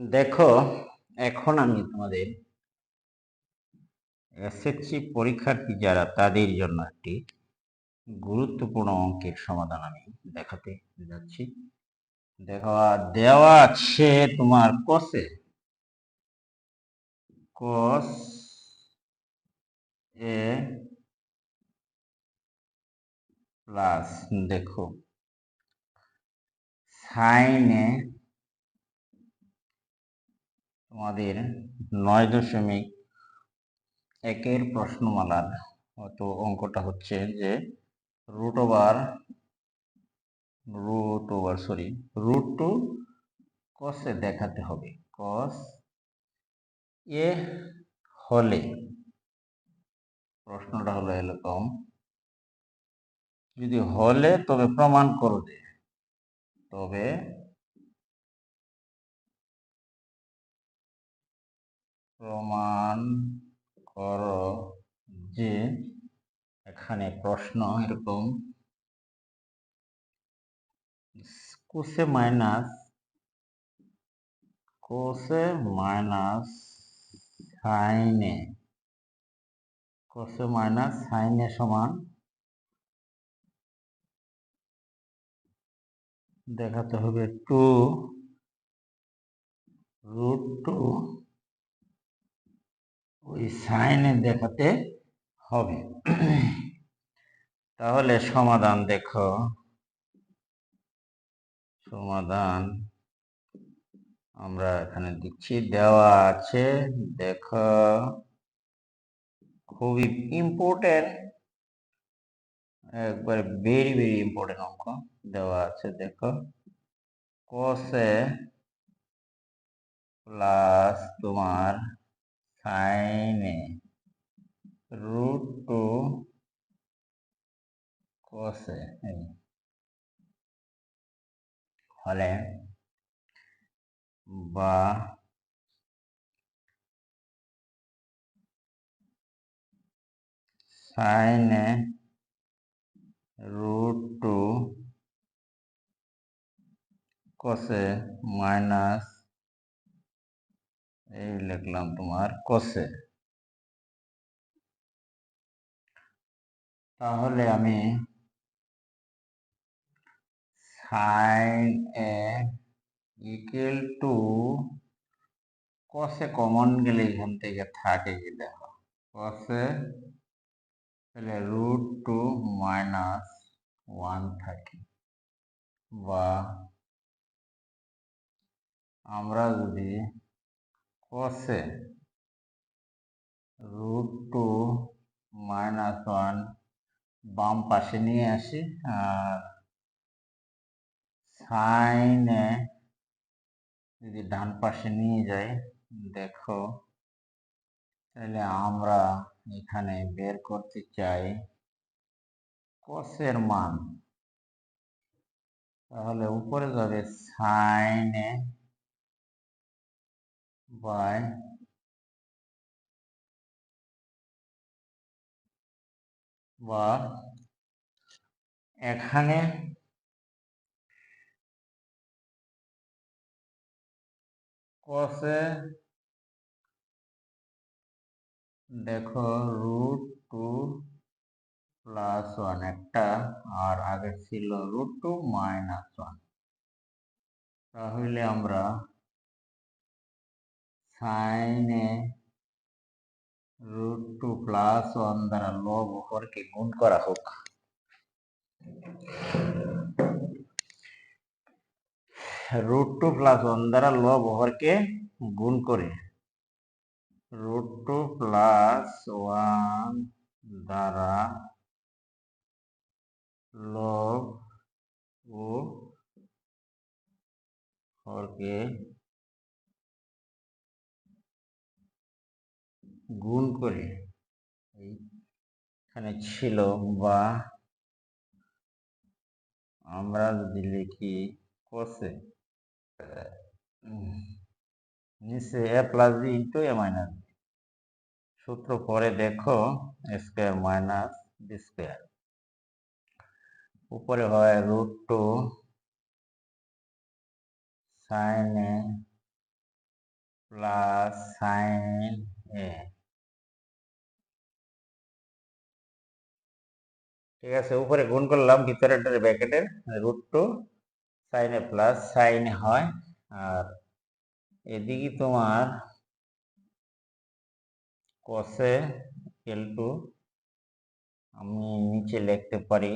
দেখো, এখন আমি তোমাদের এসএসসি পরীক্ষার্থী যারা, তাদের জন্য একটি গুরুত্বপূর্ণ অঙ্কের সমাধান আমি দেখাতে যাচ্ছি। দেখো দেওয়া আছে তোমার কসে কস এ প্লাস দেখো সাইনে তোমাদের নয় দশমিক একের প্রশ্নমালার হয়তো অঙ্কটা হচ্ছে যে root over root over sorry root two cosec দেখাতে হবে। কস এ হলে প্রশ্নটা হলো এরকম, যদি হলে তবে প্রমাণ করো যে তবে প্রমাণ করো যে এখানে প্রশ্ন এরকম। কোসে মাইনাস কোসে মাইনাস সাইনে কোসে মাইনাস সাইনে সমান। দেখাতে হবে টু, রুট টু ওই সাইনে দেখাতে হবে। তাহলে সমাধান দেখো। সমাধান আমরা এখানে দিচ্ছি। দেওয়া আছে, দেখো। খুবই ইম্পর্টেন্ট একবারে ভেরি ভেরি ইম্পর্টেন্ট অঙ্ক দেওয়া আছে, দেখো। কসে প্লাস তোমার সাইনে রুট টু কসে হলে বা সাইনে রুট টু কসে মাইনাস এই লিখলাম তোমার কসে তাহলে আমি sine A equal to cosec common গেলে এখান থেকে থাকে কি দেখো কসে তাহলে রুট টু মাইনাস ওয়ান থাকে। বা আমরা যদি কসে রুট টু মাইনাস ওয়ান বাম পাশে নিয়ে আসি, আর সাইনে যদি ডান পাশে নিয়ে যাই, দেখো, তাহলে আমরা এখানে বের করতে চাই কসের মান। তাহলে উপরে যাবে সাইনে বাই বা এখানে কসে দেখো রুট টু প্লাস ওয়ান একটা, আর আগে ছিল রুট টু মাইনাস ওয়ান তাহলে আমরা সাইনে রুট টু প্লাস ওয়ান দ্বারা লব হরকে গুণ করা হোক রুট টু প্লাস ওয়ান দ্বারা লব হরকে গুণ করে রুট টু প্লাস ওয়ান দ্বারা লব ও গুণ করে এইখানে ছিল বা আমরা যদি লিখি কষে নিচে A plus B into A minus B সূত্র পরে দেখো স্কোয়ার মাইনাস বি স্কোয়ার উপরে হয় root two sine A plus sine A ঠিক আছে, উপরে গুণ করলাম ভিতরের ব্র্যাকেটের root two sine plus sine হয়, আর এদিকে তোমার কসে এল টু আমি নিচে লিখতে পারি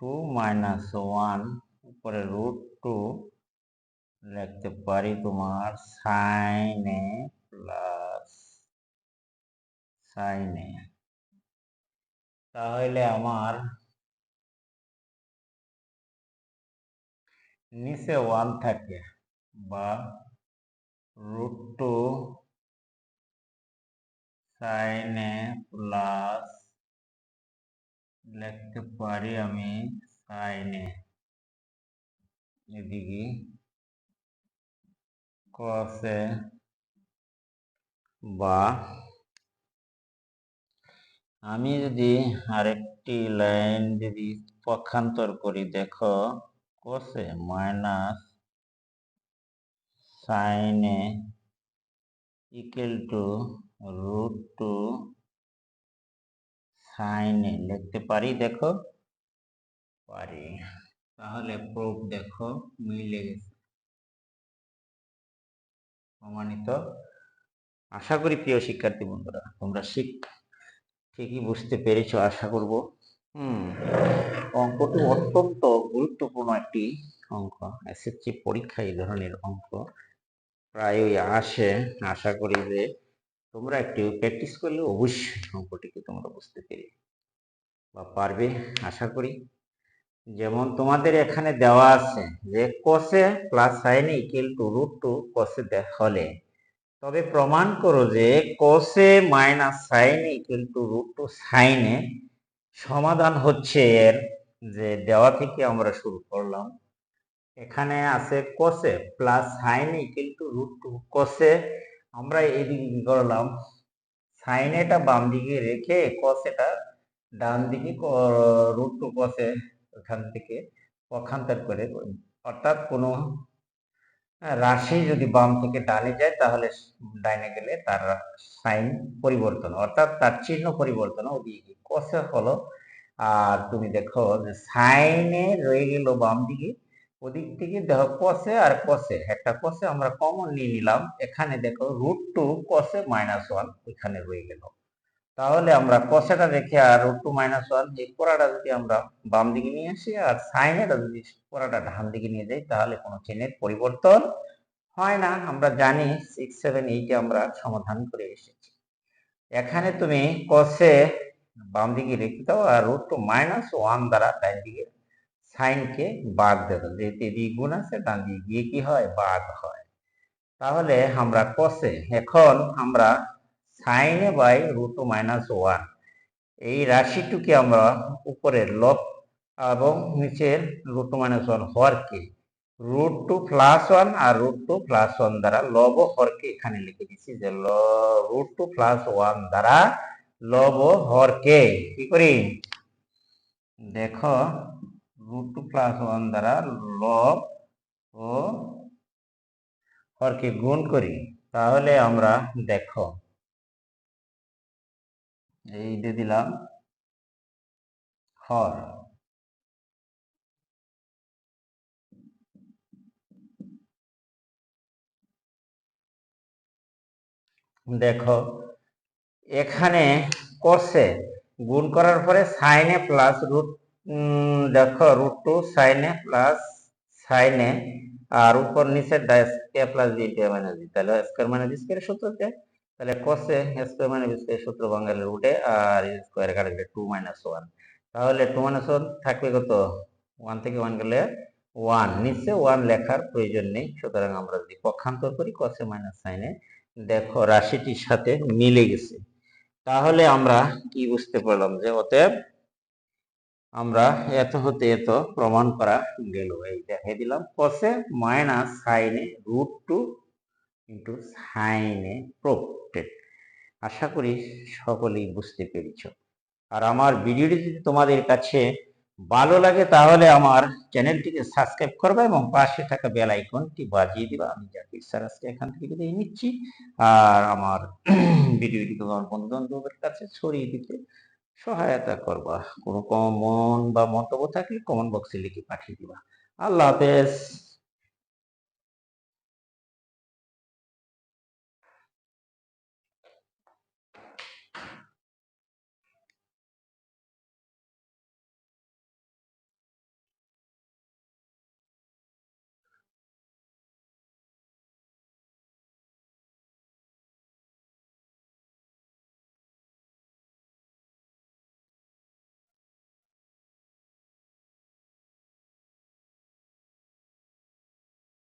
টু মাইনাস ওয়ান উপরে রুট টু লিখতে পারি তোমার সাইনে প্লাস সাইনে তাহলে আমার নিচে ওয়ান থাকে বা রুট টু সাইনে প্লাস লিখতে পারি আমি সাইনে এদিকে কসে বা আমি যদি আরেকটি লাইন যদি পক্ষান্তর করি, দেখো কসে মাইনাস সাইনে ইকুয়াল টু রুট টু সাইনে লিখতে পারি, দেখো? পারি। তাহলে প্রুফ দেখো, মিলে গেছে। প্রমাণিত। আশা করি প্রিয় শিক্ষার্থী বন্ধুরা, তোমরা শিখ ঠিকই বুঝতে পেরেছ আশা করব? হুম, অঙ্কটি অত্যন্ত গুরুত্বপূর্ণ একটি অঙ্ক। এসএসসি পরীক্ষা এই ধরনের অঙ্ক প্রায়ই আসে। আশা করি যে তোমরা একটু প্র্যাকটিস করলে অবশ্যই অঙ্কটিকে তোমরা বুঝতে পেরে বা পারবে, আশা করি। যেমন তোমাদের এখানে দেওয়া আছে যে কোসে প্লাস সাইনে ইকুয়াল টু রুট টু কোসে হলে তবে প্রমাণ করো যে কোসে মাইনাস সাইনে ইকুয়াল টু রুট টু সাইনে সমাধান হচ্ছে এর যে দেওয়া থেকে আমরা শুরু করলাম। এখানে আছে কোসে প্লাস সাইনে ইকুয়াল টু রুট টু কোসে আমরা এদিকে কি করলাম? সাইনেটা বাম দিকে রেখে কসেটা ডান দিকে রুট টু কসে ওখান থেকে পক্ষান্তর করে। অর্থাৎ কোনো রাশি যদি বাম থেকে ডানে যায়, তাহলে ডাইনে গেলে তার সাইন পরিবর্তন, অর্থাৎ তার চিহ্ন পরিবর্তন ওদিকে কসে হলো। আর তুমি দেখো যে সাইনে রয়ে গেল বাম দিকে, ওদিক থেকে দেখো কসে আর কসে একটা কসে আমরা কমন নিয়ে নিলাম, এখানে দেখো root two cosec minus one ওইখানে রয়ে গেল। তাহলে আমরা কসেটা রেখে আর রুট টু মাইনাস ওয়ান এই পড়াটা যদি আমরা বাম দিকে নিয়ে আসি আর সাইনেটা যদি পড়াটা ডান দিকে নিয়ে যাই, তাহলে কোনো চিহ্নের পরিবর্তন হয় না। আমরা জানি সিক্স সেভেন এইটে আমরা সমাধান করে এসেছি। এখানে তুমি কসে বাম দিকে রেখে দাও আর রুট টু মাইনাস ওয়ান দ্বারা ডান দিকে সাইনকে বাদ দেবো যেহেতু এদিকে গুণ আছে, ডান দিকে গিয়ে কি হয়? বাদ হয়। তাহলে আমরা কসে এখন আমরা সাইনে বাই রুট মাইনাস ওয়ান এই রাশিটুকে আমরা উপরের লব এবং নিচের রুট মাইনাস ওয়ান হরকে রুট টু প্লাস ওয়ান আর রুট টু প্লাস ওয়ান দ্বারা লব হরকে এখানে লিখে দিচ্ছি যে ল রুট টু প্লাস ওয়ান দ্বারা লব হরকে। কি করি? দেখো রুট টু প্লাস ওয়ান দ্বারা লব ও হরকে গুণ করি। তাহলে আমরা দেখো এই দিয়ে দিলাম। হর। দেখো, এখানে কষে গুণ করার পরে সাইনে প্লাস রুট দেখো রুট টু সাইনে প্লাস সাইনে আর উপর নিচে প্লাস বি মাইনাস বি তাহলে স্কোয়ার মাইনাস স্কোয়ার সূত্রতে তাহলে কসে স্কোয়ার মাইনাস বি স্কোয়ার সূত্র বাঙালি রুটে আর স্কোয়ার কাটা গেলে টু মাইনাস ওয়ান তাহলে টু মাইনাস ওয়ান থাকবে কত? ওয়ান থেকে ওয়ান গেলে ওয়ান নিচে ওয়ান লেখার প্রয়োজন নেই, সুতরাং আমরা যদি পক্ষান্তর করি কসে মাইনাস সাইনে দেখো রাশিটির সাথে মিলে গেছে। তাহলে আমরা কি বুঝতে পারলাম যে অতএব আমরা এত হতে এত প্রমাণ করা গেল। এই দেখে দিলাম কসে মাইনাস সাইনে রুট টু ইন্টু সাইনে প্রোটেড আশা করি সকলেই বুঝতে পেরেছ। আর আমার ভিডিওটি যদি তোমাদের কাছে ভালো লাগে তাহলে আমার চ্যানেলটিকে সাবস্ক্রাইব করবে এবং পাশে থাকা বেল আইকনটি বাজিয়ে দিবা। আমি জাকির স্যার আজকে এখান থেকে বিদায় নিচ্ছি। আর আমার ভিডিওটি তোমার বন্ধু বান্ধবের কাছে ছড়িয়ে দিতে সহায়তা করবা। কোনো কমন বা মন্তব্য থাকলে কমেন্ট বক্সে লিখে পাঠিয়ে দিবা। আল্লাহ হাফেজ।